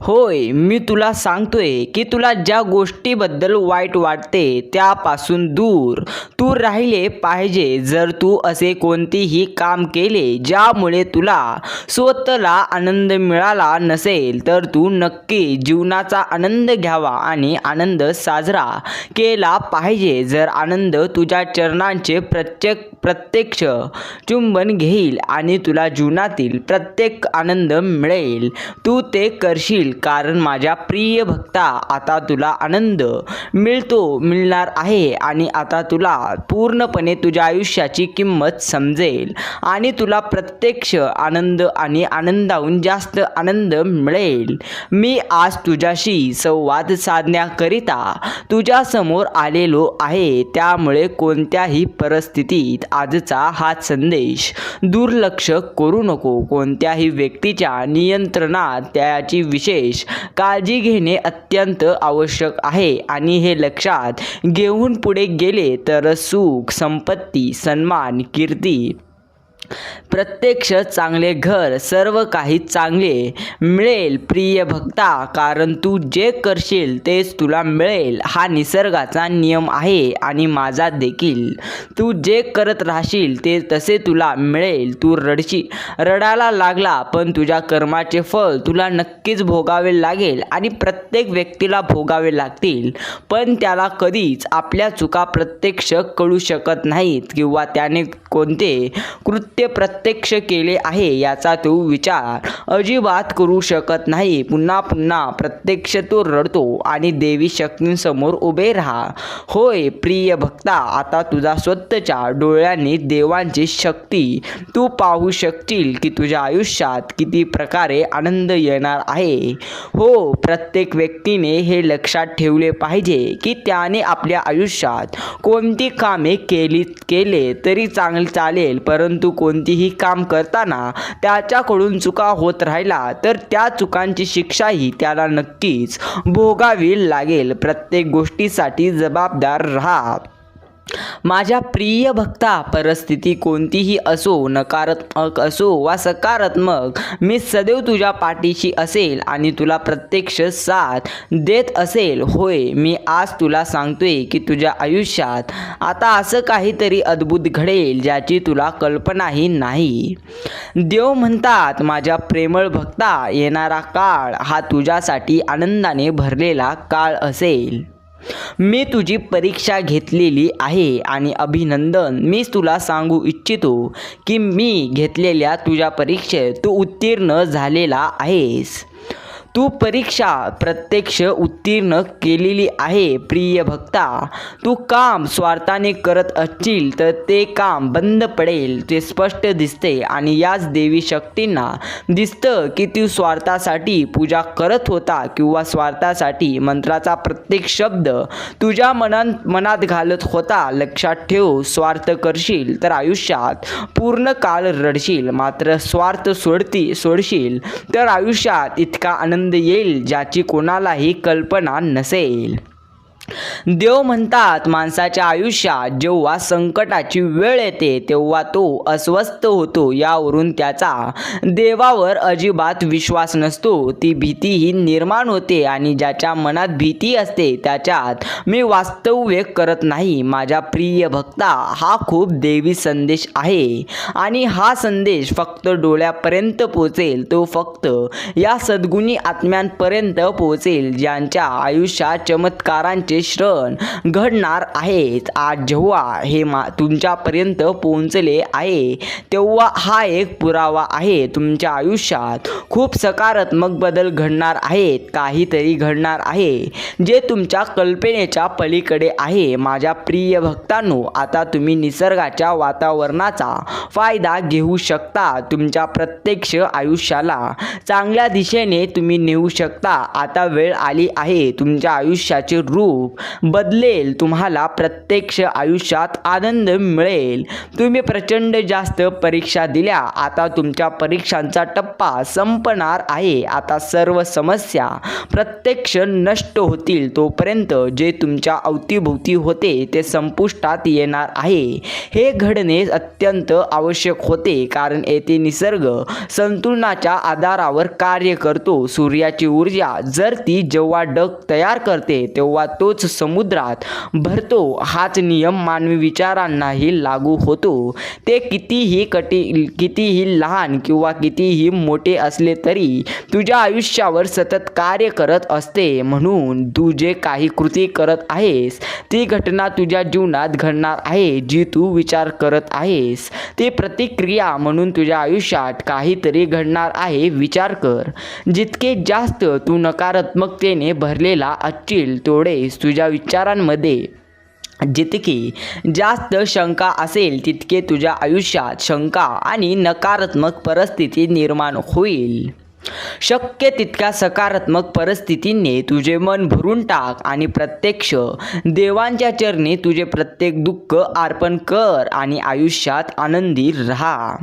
होय मी तुला सांगतोय की तुला ज्या गोष्टीबद्दल वाईट वाटते त्यापासून दूर. तू राहिले पाहिजे जर तू असे कोणतेही काम केले ज्यामुळे तुला स्वतःला आनंद मिळाला नसेल तर तू नक्की जीवनाचा आनंद घ्यावा आणि आनंद साजरा केला पाहिजे. जर आनंद तुझ्या चरणांचे प्रत्येक प्रत्यक्ष चुंबन घेईल आणि तुला जीवनातील प्रत्येक आनंद मिळेल तू ते करशील. कारण माझ्या प्रिय भक्ता आता तुला आनंद मिळतो मिळणार आहे आणि आता तुला पूर्णपणे तुझ्या आयुष्याची किंमत समजेल आणि तुला प्रत्यक्ष आनंद आणि आनंदाहून जास्त आनंद मिळेल. मी आज तुझ्याशी संवाद साधण्याकरिता तुझ्यासमोर आलेलो आहे. त्यामुळे कोणत्याही परिस्थितीत आजचा हा संदेश दुर्लक्ष करू नको. कोणत्याही व्यक्तीच्या नियंत्रणात त्याची विशेष काळजी घेणे अत्यंत आवश्यक आहे. आणि हे लक्षात घेऊन पुढे गेले तर सुख संपत्ती सन्मान कीर्ती प्रत्यक्ष चांगले घर सर्व काही चांगले मिळेल प्रिय भक्ता कारण तू जे करशील तेच तुला मिळेल. हा निसर्गाचा नियम आहे आणि माझा देखील. तू जे करत राहशील ते तसे तुला मिळेल. तू रडशी रडायला लागला पण तुझ्या कर्माचे फळ तुला नक्कीच भोगावे लागेल आणि प्रत्येक व्यक्तीला भोगावे लागतील. पण त्याला कधीच आपल्या चुका प्रत्यक्ष कळू शकत नाहीत किंवा त्याने कोणते कृत्य प्रत्यक्ष केले आहे याचा तो विचार अजिबात करू शकत नाही. पुन्हा पुन्हा प्रत्यक्ष तो रडतो आणि देवी शक्तींसमोर उभे राहा. होय प्रिय भक्ता आता तुझा स्वतःच्या डोळ्यांनी देवांची शक्ती तू पाहू शकशील की तुझ्या आयुष्यात किती प्रकारे आनंद येणार आहे. हो प्रत्येक व्यक्तीने हे लक्षात ठेवले पाहिजे की त्याने आपल्या आयुष्यात कोणती कामे केली केले तरी चांगले चालेल परंतु कोणतीही काम करताना त्याच्याकडून चुका होत राहिला तर त्या चुकांची शिक्षाही त्याला नक्कीच भोगावी लागेल. प्रत्येक गोष्टीसाठी जबाबदार राहा. माझ्या प्रिय भक्ता परिस्थिती कोणतीही असो नकारात्मक असो वा सकारात्मक मी सदैव तुझ्या पाठीशी असेल आणि तुला प्रत्यक्ष साथ देत असेल. होय मी आज तुला सांगतोय की तुझ्या आयुष्यात आता असं काहीतरी अद्भुत घडेल ज्याची तुला कल्पनाही नाही. देव म्हणतात माझ्या प्रेमळ भक्ता येणारा काळ हा तुझ्यासाठी आनंदाने भरलेला काळ असेल. मी तुझी परीक्षा घेतलेली आहे आणि अभिनंदन. मीच तुला सांगू इच्छितो की मी घेतलेल्या तुझ्या परीक्षेत तू उत्तीर्ण झालेला आहेस. तू परीक्षा प्रत्यक्ष उत्तीर्ण केलेली आहे प्रिय भक्ता. तू काम स्वार्थाने करत असशील तर ते काम बंद पडेल ते स्पष्ट दिसते आणि याच देवी शक्तींना दिसतं की तू स्वार्थासाठी पूजा करत होता किंवा स्वार्थासाठी मंत्राचा प्रत्येक शब्द तुझ्या मनात मनात घालत होता. लक्षात ठेव स्वार्थ करशील तर आयुष्यात पूर्ण काळ रडशील मात्र स्वार्थ सोडती सोडशील तर आयुष्यात इतका आनंद येईल ज्याची कोणालाही कल्पना नसेल. देव म्हणतात माणसाच्या आयुष्यात जेव्हा संकटाची वेळ येते तेव्हा तो अस्वस्थ होतो. यावरून त्याचा देवावर अजिबात विश्वास नसतो. ती भीतीही निर्माण होते आणि ज्याच्या मनात भीती असते त्याच्यात मी वास्तव्य करत नाही. माझ्या प्रिय भक्ता हा खूप देवी संदेश आहे आणि हा संदेश फक्त डोळ्यापर्यंत पोचेल तो फक्त या सद्गुणी आत्म्यांपर्यंत पोचेल ज्यांच्या आयुष्यात चमत्कारांचे श्रण घडणार आहेत. आज जेव्हा हे मा तुमच्यापर्यंत पोहोचले आहे तेव्हा हा एक पुरावा आहे. तुमच्या आयुष्यात खूप सकारात्मक बदल घडणार आहेत. काहीतरी घडणार आहे जे तुमच्या कल्पनेच्या पलीकडे आहे. माझ्या प्रिय भक्तांनो आता तुम्ही निसर्गाच्या वातावरणाचा फायदा घेऊ शकता. तुमच्या प्रत्यक्ष आयुष्याला चांगल्या दिशेने तुम्ही नेऊ शकता. आता वेळ आली आहे. तुमच्या आयुष्याचे रूप स्वरूप बदलेल. तुम्हाला प्रत्यक्ष आयुष्यात आनंद मिळेल. तुम्ही प्रचंड जास्त परीक्षा दिल्या. आता तुमच्या परीक्षांचा टप्पा संपणार आहे. आता सर्व समस्या प्रत्यक्ष नष्ट होतील. तोपर्यंत जे तुमच्या अवतीभोवती होते ते संपुष्टात येणार आहे. हे घडणे अत्यंत आवश्यक होते कारण येथे निसर्ग संतुलनाच्या आधारावर कार्य करतो. सूर्याची ऊर्जा जर ती जेव्हा डग तयार करते तेव्हा तो रोज समुद्रात भरतो. हाच नियम मानवी विचारांनाही लागू होतो. ते कितीही कटी कितीही लहान किंवा कितीही मोठे असले तरी तुझ्या आयुष्यावर सतत कार्य करत असते म्हणून तू जे काही कृती करत आहेस ती घटना तुझ्या जीवनात घडणार आहे जी तू विचार करत आहेस. ती प्रतिक्रिया म्हणून तुझ्या आयुष्यात काहीतरी घडणार आहे विचार कर. जितके जास्त तू नकारात्मकतेने भरलेला असशील तेवढेच तुझ्या विचारांमध्ये जितकी जास्त शंका असेल तितके तुझ्या आयुष्यात शंका आणि नकारात्मक परिस्थिती निर्माण होईल. शक्य तितक्या सकारात्मक परिस्थितीने तुझे मन भरून टाक आणि प्रत्यक्ष देवांच्या चरणी तुझे प्रत्येक दुःख अर्पण कर आणि आयुष्यात आनंदी राहा.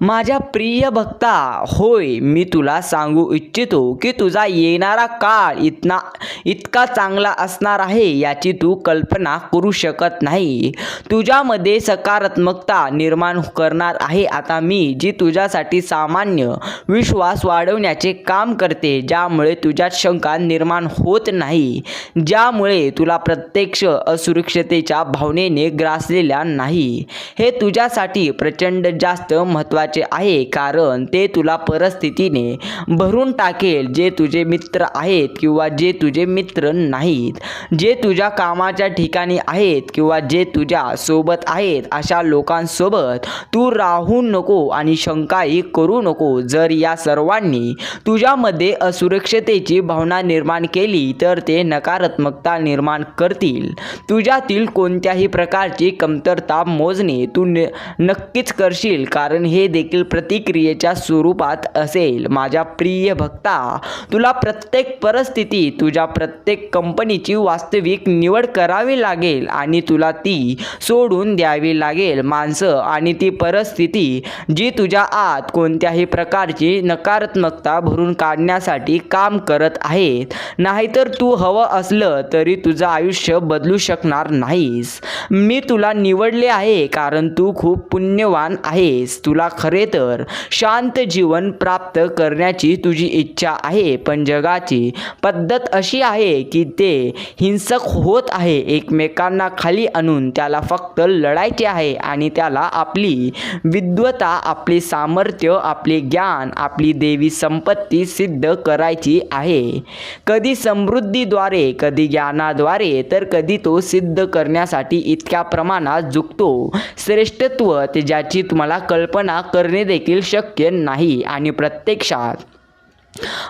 माझ्या प्रिय भक्ता होय मी तुला सांगू इच्छितो की तुझा येणारा काळ इतना इतका चांगला असणार आहे याची तू कल्पना करू शकत नाही. तुझ्यामध्ये सकारात्मकता निर्माण करणार आहे. आता मी जी तुझ्यासाठी सामान्य विश्वास वाढवण्याचे काम करते ज्यामुळे तुझ्यात शंका निर्माण होत नाही ज्यामुळे तुला प्रत्यक्ष असुरक्षतेच्या भावनेने ग्रासलेल्या नाही. हे तुझ्यासाठी प्रचंड जास्त महत्त्वाचे आहे कारण ते तुला परिस्थितीने भरून टाकेल जे तुझे मित्र आहेत किंवा जे तुझे मित्र नाहीत. जे तुझ्या कामाच्या ठिकाणी आहेत किंवा जे तुझ्या सोबत आहेत अशा लोकांसोबत तू राहू नको आणि शंकाही करू नको. जर या सर्वांनी तुझ्यामध्ये असुरक्षतेची भावना निर्माण केली तर ते नकारात्मकता निर्माण करतील. तुझ्यातील कोणत्याही प्रकारची कमतरता मोजणे तू न नक्कीच करशील कारण हे देखील प्रतिक्रियेच्या स्वरूपात असेल. माझ्या प्रिय भक्ता तुला प्रत्येक परिस्थिती तुझ्या प्रत्येक कंपनीची वास्तविक निवड करावी लागेल आणि तुला ती सोडून द्यावी लागेल. माणसं आणि ती परिस्थिती जी तुझ्या आत कोणत्याही प्रकारची नकारात्मकता भरून काढण्यासाठी काम करत आहेत. नाहीतर तू हवं असलं तरी तुझं आयुष्य बदलू शकणार नाहीस. मी तुला निवडले आहे कारण तू खूप पुण्यवान आहेस. तुला खरे तर शांत जीवन प्राप्त करण्याची तुझी इच्छा आहे. पण जगाची पद्धत अशी आहे की ते हिंसक होत आहे. एकमेकांना खाली आणून त्याला फक्त लढायचे आहे आणि त्याला आपली विद्वता आपले सामर्थ्य आपले ज्ञान आपली देवी संपत्ती सिद्ध करायची आहे. कधी समृद्धीद्वारे कधी ज्ञानाद्वारे तर कधी तो सिद्ध करण्यासाठी इतक्या प्रमाणात झुकतो श्रेष्ठत्व ते ज्याची तुम्हाला कल्पना करणे देखील शक्य नाही आणि प्रत्यक्षात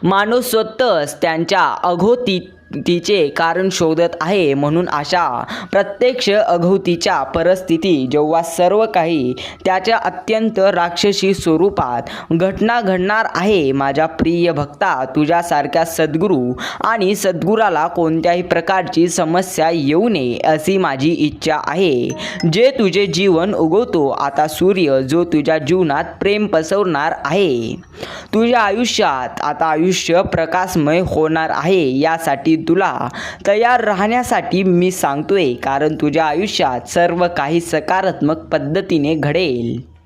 माणूस स्वतःच त्यांच्या अघोती तिचे कारण शोधत आहे म्हणून अशा प्रत्यक्ष अघवतीच्या परिस्थिती जेव्हा सर्व काही त्याच्या अत्यंत राक्षसी स्वरूपात घटना घडणार आहे माझ्या प्रिय भक्ता तुझ्यासारख्या सद्गुरू आणि सद्गुराला कोणत्याही प्रकारची समस्या येऊ नये अशी माझी इच्छा आहे. जे तुझे जीवन उगवतो आता सूर्य जो तुझ्या जीवनात प्रेम पसरणार आहे. तुझ्या आयुष्यात आता आयुष्य प्रकाशमय होणार आहे यासाठी तुला तयार राहण्यासाठी मी सांगतोय कारण तुझ्या आयुष्यात सर्व काही सकारात्मक पद्धतीने घडेल.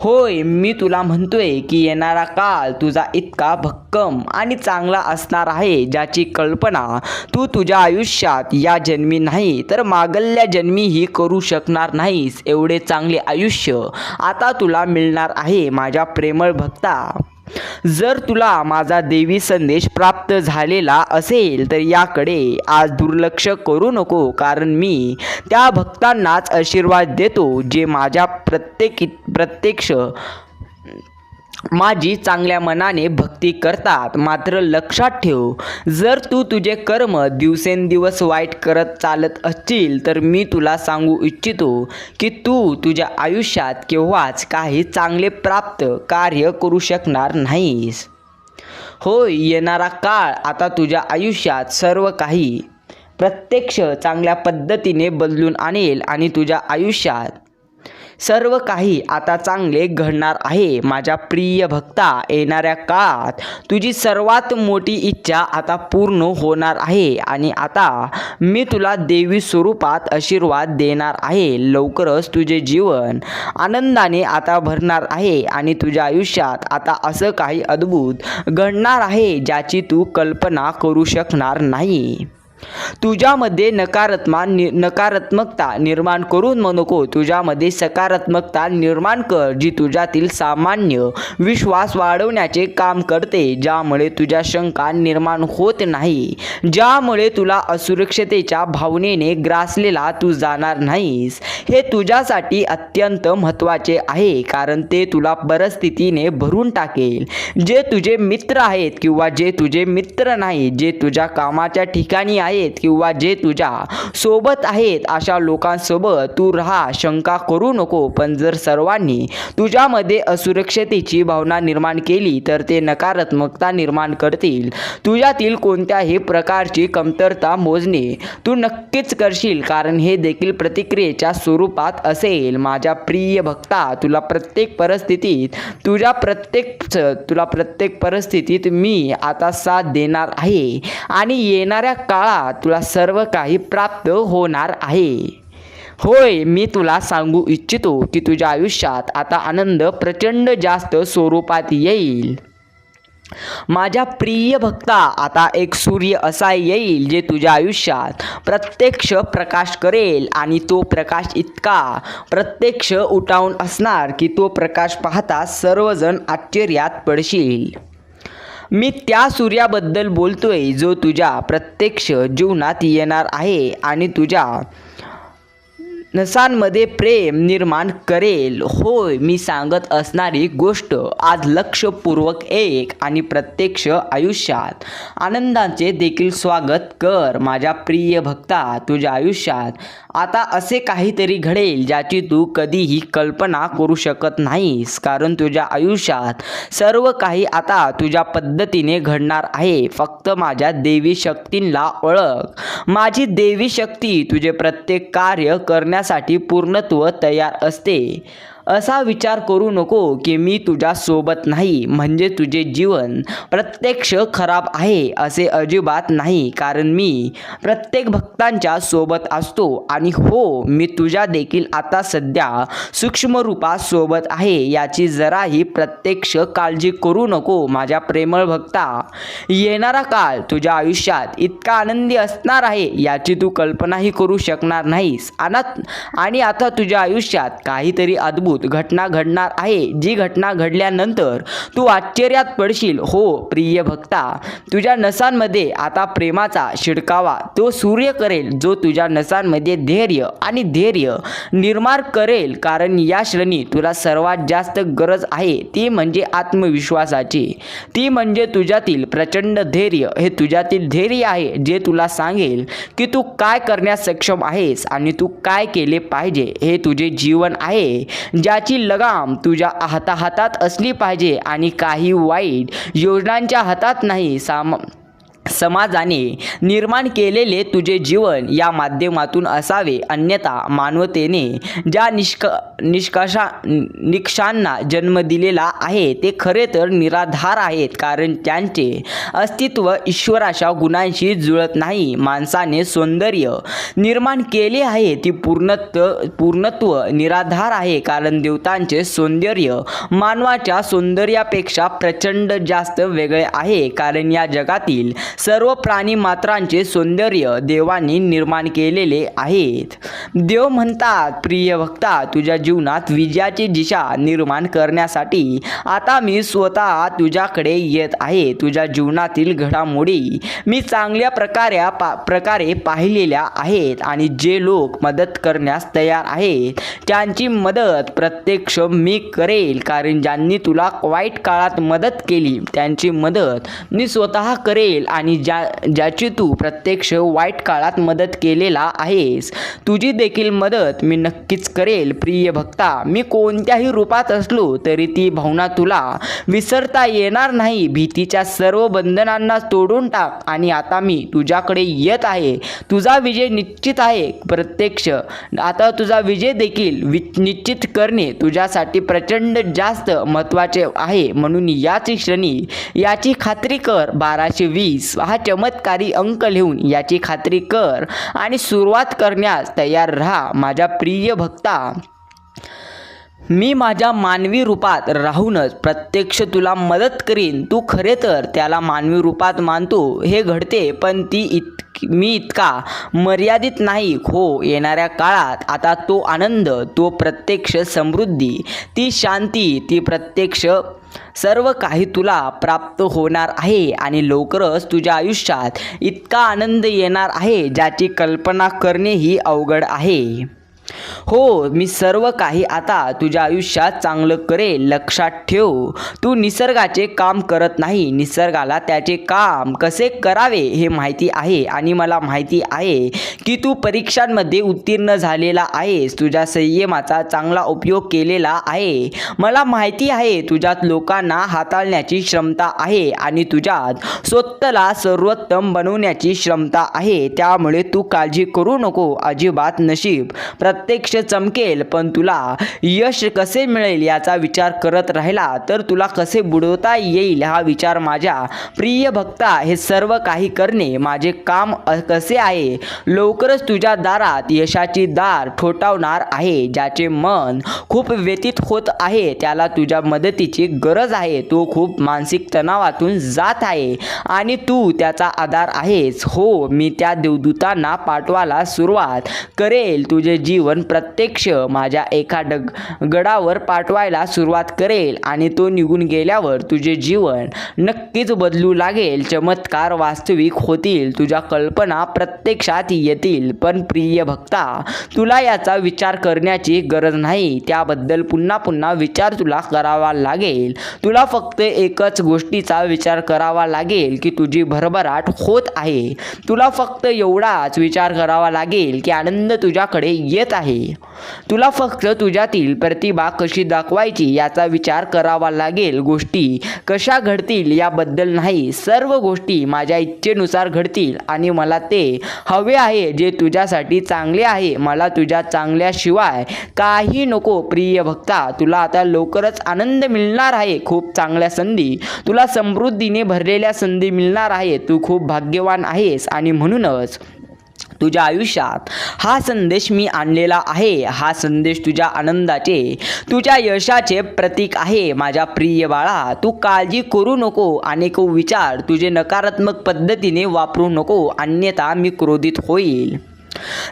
होय मी तुला म्हणतोय की येणारा काळ तुझा इतका भक्कम आणि चांगला असणार आहे ज्याची कल्पना तू तुझ्या आयुष्यात या जन्मी नाही तर मागल्या जन्मीही करू शकणार नाहीस एवढे चांगले आयुष्य आता तुला मिळणार आहे माझ्या प्रेमळ भक्ता. जर तुला माझा देवी संदेश प्राप्त झालेला असेल तर याकडे आज दुर्लक्ष करू नको कारण मी त्या भक्तांनाच आशीर्वाद देतो जे माझ्या प्रत्येक प्रत्यक्ष माझी चांगल्या मनाने भक्ती करतात. मात्र लक्षात ठेव जर तू तुझे कर्म दिवसेंदिवस वाईट करत चालत असशील तर मी तुला सांगू इच्छितो की तू तुझ्या आयुष्यात केव्हाच काही चांगले प्राप्त कार्य करू शकणार नाहीस. होय येणारा काळ आता तुझ्या आयुष्यात सर्व काही प्रत्यक्ष चांगल्या पद्धतीने बदलून आणेल आणि तुझ्या आयुष्यात सर्व काही आता चांगले घडणार आहे. माझ्या प्रिय भक्ता येणाऱ्या काळात तुझी सर्वात मोठी इच्छा आता पूर्ण होणार आहे आणि आता मी तुला देवी स्वरूपात आशीर्वाद देणार आहे. लवकरच तुझे जीवन आनंदाने आता भरणार आहे आणि तुझ्या आयुष्यात आता असं काही अद्भुत घडणार आहे ज्याची तू कल्पना करू शकणार नाही. तुझ्यामध्ये नकारात्मक नि नकारात्मकता निर्माण करून नको. तुझ्यामध्ये सकारात्मकता निर्माण कर जी तुझ्यातील सामान्य विश्वास वाढवण्याचे काम करते ज्यामुळे तुझ्या शंका निर्माण होत नाही ज्यामुळे तुला असुरक्षतेच्या भावनेने ग्रासलेला तू जाणार नाहीस. हे तुझ्यासाठी अत्यंत महत्त्वाचे आहे कारण ते तुला परिस्थितीने भरून टाकेल. जे तुझे मित्र आहेत किंवा जे तुझे मित्र नाही जे तुझ्या कामाच्या ठिकाणी आहेत किंवा जे तुझ्या सोबत आहेत अशा लोकांसोबत तू राहा शंका करू नको. पण जर सर्वांनी तुझ्यामध्ये असुरक्षतेची भावना निर्माण केली तर ते नकारात्मकता निर्माण करतील. तुझ्यातील कोणत्याही प्रकारची कमतरता मोजणे तू नक्कीच करशील कारण हे देखील प्रतिक्रियेच्या स्वरूपात असेल. माझ्या प्रिय भक्ता तुला प्रत्येक परिस्थितीत तुझ्या प्रत्येक तुला प्रत्येक परिस्थितीत मी आता साथ देणार आहे. आणि येणाऱ्या काळात तुला सर्व काही प्राप्त होणार आहे. होय मी तुला सांगू इच्छितो की तुझ्या आयुष्यात आता आनंद प्रचंड जास्त स्वरूपात येईल. माझ्या प्रिय भक्ता आता एक सूर्य असा येईल जे तुझ्या आयुष्यात प्रत्यक्ष प्रकाश करेल आणि तो प्रकाश इतका प्रत्यक्ष उठावून असणार की तो प्रकाश पाहता सर्वजण आश्चर्यात पडशील. मी त्या सूर्याबद्दल बोलतोय जो तुझ्या प्रत्यक्ष जीवनात येणार आहे आणि तुझ्या नसांमध्ये प्रेम निर्माण करेल. होय मी सांगत असणारी गोष्ट आज लक्षपूर्वक एक आणि प्रत्यक्ष आयुष्यात. आनंदाचे देखील स्वागत कर माझ्या प्रिय भक्ता तुझ्या आयुष्यात. आता असे काहीतरी घडेल ज्याची तू कधीही कल्पना करू शकत नाहीस कारण तुझ्या आयुष्यात सर्व काही आता तुझ्या पद्धतीने घडणार आहे. फक्त माझ्या देवी शक्तींना ओळख. माझी देवी शक्ती तुझे प्रत्येक कार्य करण्यास करण्यासाठी पूर्णत्व तयार असते. असा विचार करू नको की मी तुझ्या सोबत नाही. म्हणजे तुझे जीवन प्रत्यक्ष खराब आहे असे अजिबात नाही. कारण मी प्रत्येक भक्तांच्या सोबत असतो आणि हो मी तुझ्या देखील आता सध्या सूक्ष्म रूपात सोबत आहे. याची जराही प्रत्यक्ष काळजी करू नको माझ्या प्रेमळ भक्ता. येणारा काळ तुझ्या आयुष्यात इतका आनंदी असणार आहे याची तू कल्पनाही करू शकणार नाहीस. आणि आता तुझ्या आयुष्यात काहीतरी अद्भुत घटना घडणार आहे. जी घटना घडल्यानंतर तू आश्चर्यात पडशील. हो प्रिय भक्ता तुझ्या नसांमध्ये आता प्रेमाचा शिडकावा. तो सूर्य करेल जो तुझ्या नसांमध्ये धैर्य आणि धैर्य निर्माण करेल. कारण या श्रेणी तुला सर्वात जास्त गरज आहे. ती म्हणजे आत्मविश्वासाची. ती म्हणजे तुझ्यातील प्रचंड धैर्य. हे तुझ्यातील धैर्य आहे जे तुला सांगेल की तू काय करण्यास सक्षम आहेस आणि तू काय केले पाहिजे. हे तुझे जीवन आहे. ज्याची लगाम तुझ्या हाता हातात असली पाहिजे आणि काही वाईट योजनांच्या हातात नाही साम समाजाने निर्माण केलेले तुझे जीवन या माध्यमातून असावे. अन्यथा मानवतेने ज्या निष्क निष्काशा निकषांना जन्म दिलेला आहे. ते खरे तर निराधार आहेत कारण त्यांचे अस्तित्व ईश्वराच्या गुणांशी जुळत नाही. माणसाने सौंदर्य निर्माण केले आहे. ती पूर्णत्व पूर्णत्व निराधार आहे कारण देवतांचे सौंदर्य मानवाच्या सौंदर्यापेक्षा प्रचंड जास्त वेगळे आहे कारण या जगातील सर्व प्राणी मात्रांचे सौंदर्य देवांनी निर्माण केलेले आहेत. देव म्हणतात प्रिय भक्ता तुझ्या जीवनात विजयाची दिशा निर्माण करण्यासाठी आता मी स्वतः तुझ्याकडे येत आहे. तुझ्या जीवनातील घडामोडी मी चांगल्या प्रकारे पा प्रकारे पाहिलेल्या आहेत आणि जे लोक मदत करण्यास तयार आहेत त्यांची मदत प्रत्यक्ष मी करेल कारण ज्यांनी तुला वाईट काळात मदत केली त्यांची मदत मी स्वतः करेल आणि ज्या ज्याची तू प्रत्यक्ष वाईट काळात मदत केलेला आहेस तुझी देखील मदत मी नक्कीच करेल प्रिय भक्ता मी कोणत्याही रूपात असलो तरी ती भावना तुला विसरता येणार नाही. भीतीच्या सर्व बंधनांना तोडून टाक आणि आता मी तुझ्याकडे येत आहे. तुझा विजय निश्चित आहे प्रत्यक्ष. आता तुझा विजय देखील वि निश्चित करणे तुझ्यासाठी प्रचंड जास्त महत्त्वाचे आहे. म्हणून याच क्षणी याची खात्री कर. बाराशे वीस हा चमत्कारी अंक लिहून याची खात्री कर आणि सुरुवात करण्यास तयार राहा माझ्या प्रिय भक्ता. मी माझ्या मानवी रूपात राहूनच प्रत्यक्ष तुला मदत करीन. तू खरे तर त्याला मानवी रूपात मानतो. हे घडते पण ती इत मी इतका मर्यादित नाही. हो येणाऱ्या काळात आता तो आनंद तो प्रत्यक्ष समृद्धी ती शांती ती प्रत्यक्ष सर्व काही तुला प्राप्त होणार आहे आणि लवकरच तुझ्या आयुष्यात इतका आनंद येणार आहे ज्याची कल्पना करणेही अवघड आहे. हो मी सर्व काही आता तुझ्या आयुष्यात चांगलं करेल लक्षात ठेव. तू निसर्गाचे काम करत नाही निसर्गाला त्याचे काम कसे करावे हे माहिती आहे आणि मला माहिती आहे की तू परीक्षांमध्ये उत्तीर्ण झालेला आहेस तुझ्या संयमाचा चांगला उपयोग केलेला आहे. मला माहिती आहे तुझ्यात लोकांना हाताळण्याची क्षमता आहे आणि तुझ्यात स्वतःला सर्वोत्तम बनवण्याची क्षमता आहे. त्यामुळे तू काळजी करू नको अजिबात नशीब. प्रत्यक्ष चमकेल पण तुला यश कसे मिळेल याचा विचार करत राहिला तर तुला कसे बुडवता येईल हा विचार माझ्या प्रिय भक्ता हे सर्व काही करणे माझे काम कसे आहे? लवकरच तुझ्या दारात यशाची दार ठोठावणार आहे ज्याचे मन खूप व्यतीत होत आहे त्याला तुझ्या मदतीची गरज आहे तो खूप मानसिक तणावातून जात आहे आणि तू त्याचा आधार आहेस. हो मी त्या देवदूतांना पाठवायला सुरुवात करेल. तुझे जीवन प्रत्यक्ष माझ्या एका डग गडावर पाठवायला सुरुवात करेल आणि तो निघून गेल्यावर तुझे जीवन नक्कीच बदलू लागेल. चमत्कार वास्तविक होतील. तुझ्या कल्पना प्रत्यक्षात येतील. पण प्रिय भक्ता तुला याचा विचार करण्याची गरज नाही. त्याबद्दल पुन्हा पुन्हा विचार तुला करावा लागेल. तुला फक्त एकच गोष्टीचा विचार करावा लागेल की तुझी भरभराट होत आहे. तुला फक्त एवढाच विचार करावा लागेल की आनंद तुझ्याकडे येत आहे. तुला फक्त तुझ्यातील प्रतिभा कशी दाखवायची याचा विचार करावा लागेल. गोष्टी कशा घडतील याबद्दल नाही. सर्व गोष्टी माझ्या इच्छेनुसार घडतील आणि मला ते हवे आहे जे तुझ्यासाठी चांगले आहे. मला तुझ्या चांगल्याशिवाय काही नको प्रिय भक्ता. तुला आता लवकरच आनंद मिळणार आहे. खूप चांगल्या संधी. तुला समृद्धीने भरलेल्या संधी मिळणार आहे. तू खूप भाग्यवान आहेस आणि म्हणूनच तुझ्या आयुष्यात. हा संदेश मी आणलेला आहे. हा संदेश तुझ्या आनंदाचे तुझ्या यशाचे प्रतीक आहे. माझ्या प्रिय बाळा तू काळजी करू नको. अनेक विचार तुझे नकारात्मक पद्धतीने वापरू नको. अन्यथा मी क्रोधित होईल.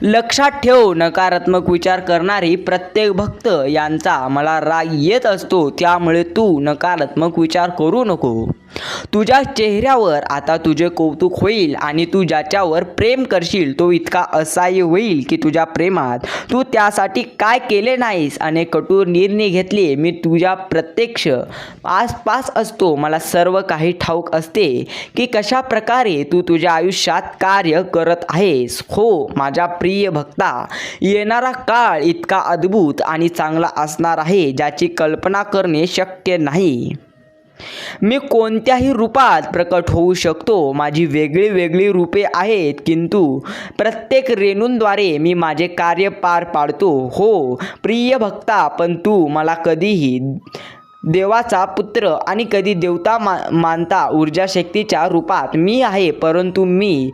लक्षात ठेव नकारात्मक विचार करणारी प्रत्येक भक्त यांचा मला राग येत असतो. त्यामुळे तू नकारात्मक विचार करू नको. तुझ्या चेहऱ्यावर आता तुझे कौतुक होईल आणि तू ज्याच्यावर प्रेम करशील तो इतका असहाय्य होईल की तुझ्या प्रेमात तू त्यासाठी काय केले नाहीस आणि कठोर निर्णय घेतले. मी तुझ्या प्रत्यक्ष आसपास असतो. मला सर्व काही ठाऊक असते की कशा प्रकारे तू तुझ्या आयुष्यात कार्य करत आहेस. हो माझ्या प्रिय भक्ता येणारा काळ इतका अद्भुत आणि चांगला असणार आहे ज्याची कल्पना करणे शक्य नाही. मी कोणत्याही रूपात प्रकट होऊ शकतो. माझी वेगळी वेगळी रूपे आहेत किंतु प्रत्येक रेणूंद्वारे मी माझे कार्य पार पाडतो. हो प्रिय भक्ता पण तू मला कधीही देवाचा पुत्र आणि कधी देवता मा मानता ऊर्जा शक्तीच्या रूपात मी आहे परंतु मी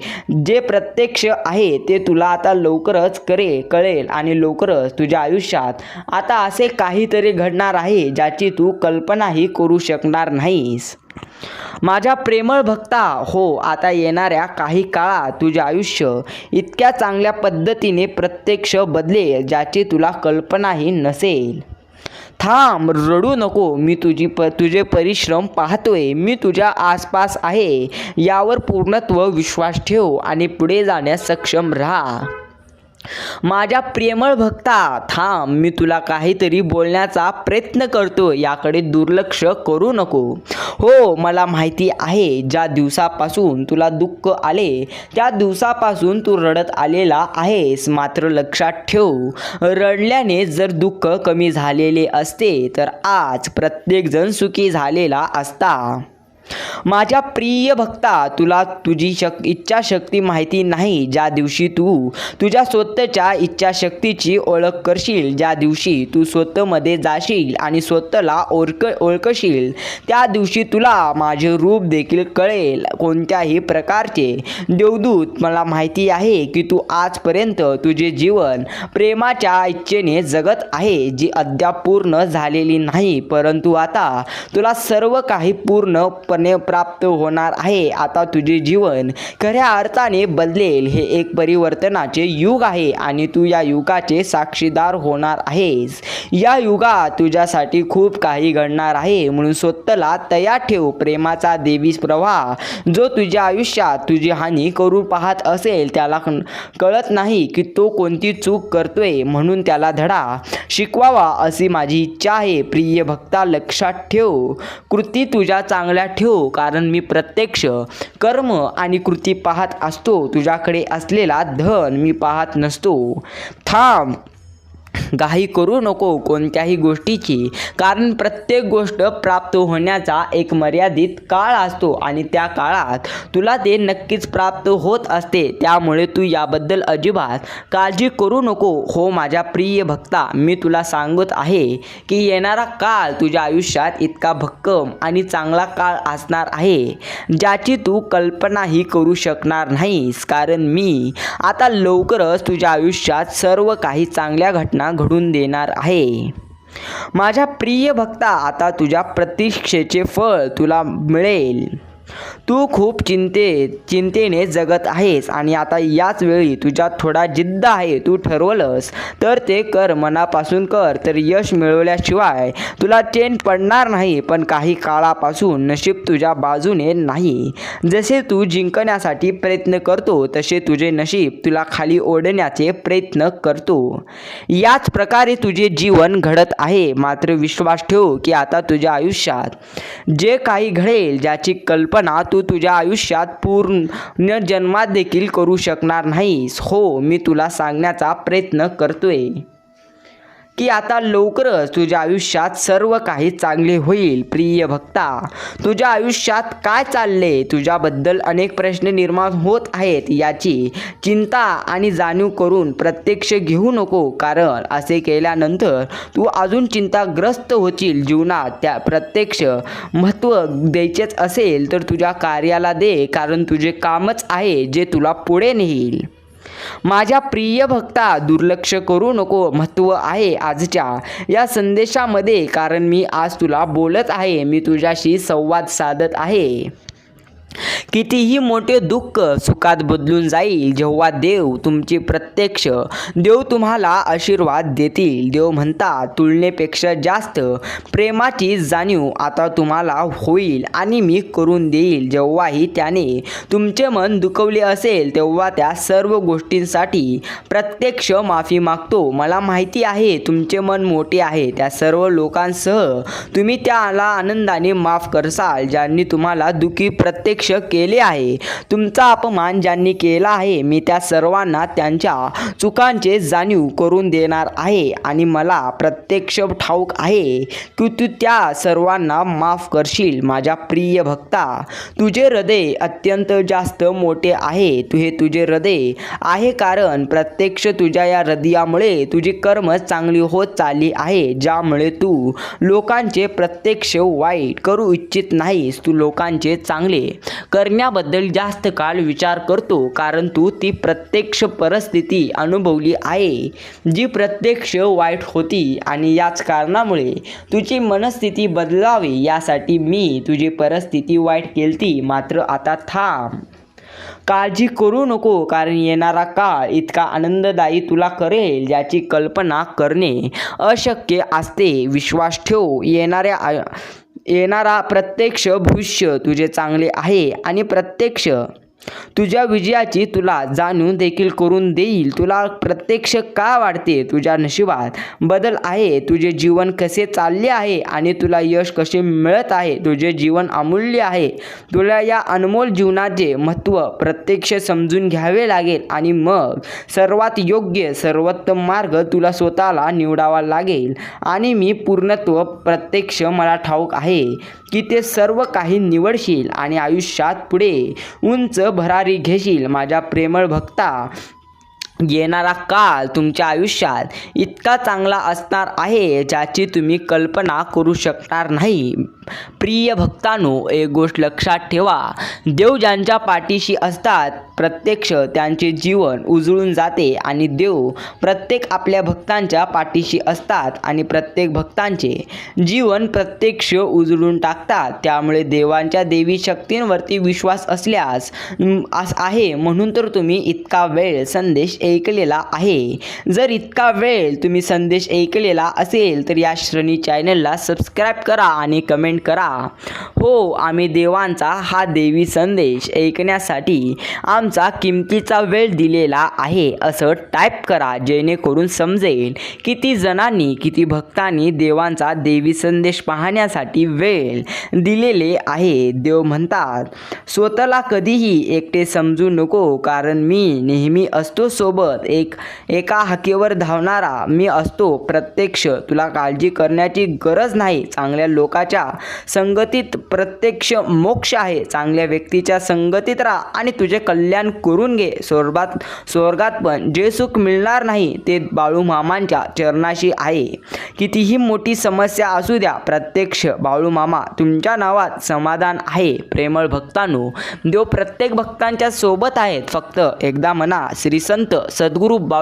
जे प्रत्यक्ष आहे ते तुला आता लवकरच करे कळेल आणि लवकरच तुझ्या आयुष्यात आता असे काहीतरी घडणार आहे ज्याची तू कल्पनाही करू शकणार नाहीस. माझ्या प्रेमळ भक्ता हो आता येणाऱ्या काही काळात तुझे आयुष्य इतक्या चांगल्या पद्धतीने प्रत्यक्ष बदलेल ज्याची तुला कल्पनाही नसेल. थांब रडू नको. मी तुझी प तुझे परिश्रम पाहतोय. मी तुझ्या आसपास आहे. यावर पूर्णत्व विश्वास ठेव आणि पुढे जाण्यास सक्षम राहा. माझ्या प्रेमळ भक्ता थांब मी तुला काहीतरी बोलण्याचा प्रयत्न करतो याकडे दुर्लक्ष करू नको. हो मला माहिती आहे ज्या दिवसापासून तुला दुःख आले त्या दिवसापासून तू रडत आलेला आहेस मात्र लक्षात ठेव रडल्याने जर दुःख कमी झालेले असते तर आज प्रत्येकजण सुखी झालेला असता. माझ्या प्रिय भक्ता तुला तुझी शक इच्छाशक्ती माहिती नाही. ज्या दिवशी तू तुझ्या स्वतःच्या इच्छाशक्तीची ओळख करशील ज्या दिवशी तू स्वतःमध्ये जाशील आणि स्वतःला ओळख ओळखशील त्या दिवशी तुला माझे रूप देखील कळेल. कोणत्याही प्रकारचे देवदूत मला माहिती आहे की तू आजपर्यंत तुझे जीवन प्रेमाच्या इच्छेने जगत आहे जी अद्याप पूर्ण झालेली नाही. परंतु आता तुला सर्व काही पूर्ण पूर्णपणे प्राप्त होणार आहे. आता तुझे जीवन खऱ्या अर्थाने बदलेल. हे एक परिवर्तनाचे युग आहे आणि तू या युगाचे साक्षीदार होणार आहेस. या युगात तुझ्यासाठी खूप काही घडणार आहे. म्हणून स्वतःला तयार ठेव. प्रेमाचा देवीस प्रवाह जो तुझ्या आयुष्यात तुझी हानी करू पाहत असेल त्याला कळत नाही की तो कोणती चूक करतोय. म्हणून त्याला धडा. शिकवावा अशी माझी इच्छा आहे. प्रिय भक्ता लक्षात ठेव. कृती तुझ्या चांगल्या ठेव कारण मी प्रत्यक्ष कर्म आणि कृती पाहत असतो. तुझ्याकडे असलेला धन मी पाहत नसतो. थांब. घाई करू नको कोणत्याही गोष्टीची. कारण प्रत्येक गोष्ट प्राप्त होण्याचा एक मर्यादित काळ असतो आणि त्या काळात तुला ते नक्कीच प्राप्त होत असते. त्यामुळे तू याबद्दल अजिबात काळजी करू नको. हो माझ्या प्रिय भक्ता मी तुला सांगत आहे की येणारा काळ तुझ्या आयुष्यात इतका भक्कम आणि चांगला काळ असणार आहे ज्याची तू कल्पनाही करू शकणार नाहीस. कारण मी आता लवकरच तुझ्या आयुष्यात सर्व काही चांगल्या घटना घडून देणार आहे. माझ्या प्रिय भक्ता आता तुझ्या प्रतीक्षेचे फळ तुला मिळेल. तू खूप चिंते चिंतेने जगत आहेस आणि आता याच वेळी तुझ्यात थोडा जिद्द आहे तू ठरवलंस. तर ते कर मनापासून कर तर यश मिळवल्याशिवाय तुला चेन पडणार नाही पण काही काळापासून नशीब तुझ्या बाजूने नाही. जसे तू जिंकण्यासाठी प्रयत्न करतो तसे तुझे नशीब तुला खाली ओढण्याचे प्रयत्न करतो. याच प्रकारे तुझे जीवन घडत आहे. मात्र विश्वास ठेव की आता तुझ्या आयुष्यात जे काही घडेल ज्याची कल्पना तू तुझ्या आयुष्यात पूर्ण जन्मात देखील करू शकणार नाहीस. हो मी तुला सांगण्याचा प्रयत्न करतोय. की आता लवकरच तुझ्या आयुष्यात सर्व काही चांगले होईल प्रिय भक्ता. तुझ्या आयुष्यात काय चालले? तुझ्याबद्दल अनेक प्रश्न निर्माण होत आहेत याची चिंता आणि जाणीव करून प्रत्यक्ष घेऊ नको कारण असे केल्यानंतर तू अजून चिंताग्रस्त होतील जीवनात त्या प्रत्यक्ष महत्त्व द्यायचेच असेल तर तुझ्या कार्याला दे कारण तुझे कामच आहे जे तुला पुढे नेईल. माझ्या प्रिय भक्ता दुर्लक्ष करू नको. महत्त्व आहे आजच्या या संदेशामध्ये कारण मी आज तुला बोलत आहे. मी तुझ्याशी संवाद साधत आहे. कितीही मोठे दुःख सुखात बदलून जाईल जेव्हा देव तुमची प्रत्यक्ष देव तुम्हाला आशीर्वाद देतील. देव म्हणता तुलनेपेक्षा जास्त प्रेमाची जाणीव आता तुम्हाला होईल आणि मी करून देईल. जेव्हाही त्याने तुमचे मन दुखवले असेल तेव्हा त्या सर्व गोष्टींसाठी प्रत्यक्ष माफी मागतो. मला माहिती आहे तुमचे मन मोठे आहे. त्या सर्व लोकांसह तुम्ही त्याला आनंदाने माफ करसाल ज्यांनी तुम्हाला दुखी प्रत्यक्ष केले आहे. तुमचा अपमान ज्यांनी केला आहे मी त्या सर्वांना त्यांच्या चुकांचे जाणीव करून देणार आहे आणि मला प्रत्यक्ष ठाऊक आहे की तू त्या सर्वांना माफ करशील माझ्या प्रिय भक्ता. तुझे हृदय अत्यंत जास्त मोठे आहे. तू हे तुझे हृदय आहे कारण प्रत्यक्ष तुझ्या या हृदयामुळे तुझी कर्म चांगली होत चालली आहे ज्यामुळे तू लोकांचे प्रत्यक्ष वाईट करू इच्छित नाहीस. तू लोकांचे चांगले करण्याबद्दल जास्त काळ विचार करतो कारण तू ती प्रत्यक्ष परिस्थिती अनुभवली आहे जी प्रत्यक्ष वाईट होती आणि याच कारणामुळे तुझी मनस्थिती बदलावी यासाठी मी तुझी परिस्थिती वाईट केलती मात्र आता थांब. काळजी करू नको कारण येणारा काळ इतका आनंददायी तुला करेल ज्याची कल्पना करणे अशक्य असते. विश्वास ठेव येणाऱ्या आ- येणारा प्रत्यक्ष भविष्य तुझे चांगले आहे आणि प्रत्यक्ष तुझ्या विजयाची तुला जाणून देखील करून देईल. तुला प्रत्यक्ष का वाटते तुझ्या नशिबात बदल आहे. तुझे जीवन कसे चालले आहे आणि तुला यश कसे मिळत आहे? तुझे जीवन अमूल्य आहे. तुला या अनमोल जीवनाचे महत्त्व प्रत्यक्ष समजून घ्यावे लागेल आणि मग सर्वात योग्य सर्वोत्तम मार्ग तुला स्वतःला निवडावा लागेल. आणि मी पूर्णत्व प्रत्यक्ष मला ठाऊक आहे की ते सर्व काही निवडशील आणि आयुष्यात पुढे उंच भरारी घेशील माझ्या प्रेमळ भक्ता. येणारा काळ तुमच्या आयुष्यात इतका चांगला असणार आहे ज्याची तुम्ही कल्पना करू शकणार नाही. प्रिय भक्तांनो एक गोष्ट लक्षात ठेवा. देव ज्यांच्या पाठीशी असतात प्रत्यक्ष त्यांचे जीवन उजळून जाते आणि देव प्रत्येक आपल्या भक्तांच्या पाठीशी असतात आणि प्रत्येक भक्तांचे जीवन प्रत्यक्ष उजळून टाकतात. त्यामुळे देवांच्या देवी शक्तींवरती विश्वास असल्यास म, आहे. म्हणून तर तुम्ही इतका वेळ संदेश ऐकलेला आहे. जर इतका वेळ तुम्ही संदेश ऐकलेला असेल तर या श्रेणी चॅनलला सबस्क्राईब करा आणि कमेंट कमेंट करा. हो आम्ही देवांचा हा देवी संदेश ऐकण्यासाठी आमचा किमतीचा वेळ दिलेला आहे. असं टाईप करा जेणेकरून समजेल किती जणांनी किती भक्तांनी देवांचा देवी संदेश पाहण्यासाठी वेळ दिलेले आहे. देव म्हणतात स्वतःला कधीही एकटे समजू नको कारण मी नेहमी असतो सोबत. एक एका हाकेवर धावणारा मी असतो प्रत्यक्ष. तुला काळजी करण्याची गरज नाही. चांगल्या लोकाच्या संगतीत प्रत्यक्ष मोक्ष आहे. चांगल्या व्यक्तीच्या संगतीत राहा आणि तुझे कल्याण करून घे. स्वर्गात स्वर्गात पण जे सुख मिळणार नाही ते बाळू मामांच्या चरणाशी आहे. कितीही मोठी समस्या असू द्या प्रत्यक्ष बाळू मामा तुमच्या नावात समाधान आहे. प्रेमळ भक्तांनो देव प्रत्येक भक्तांच्या सोबत आहेत. फक्त एकदा म्हणा श्री संत सद्गुरू बाळू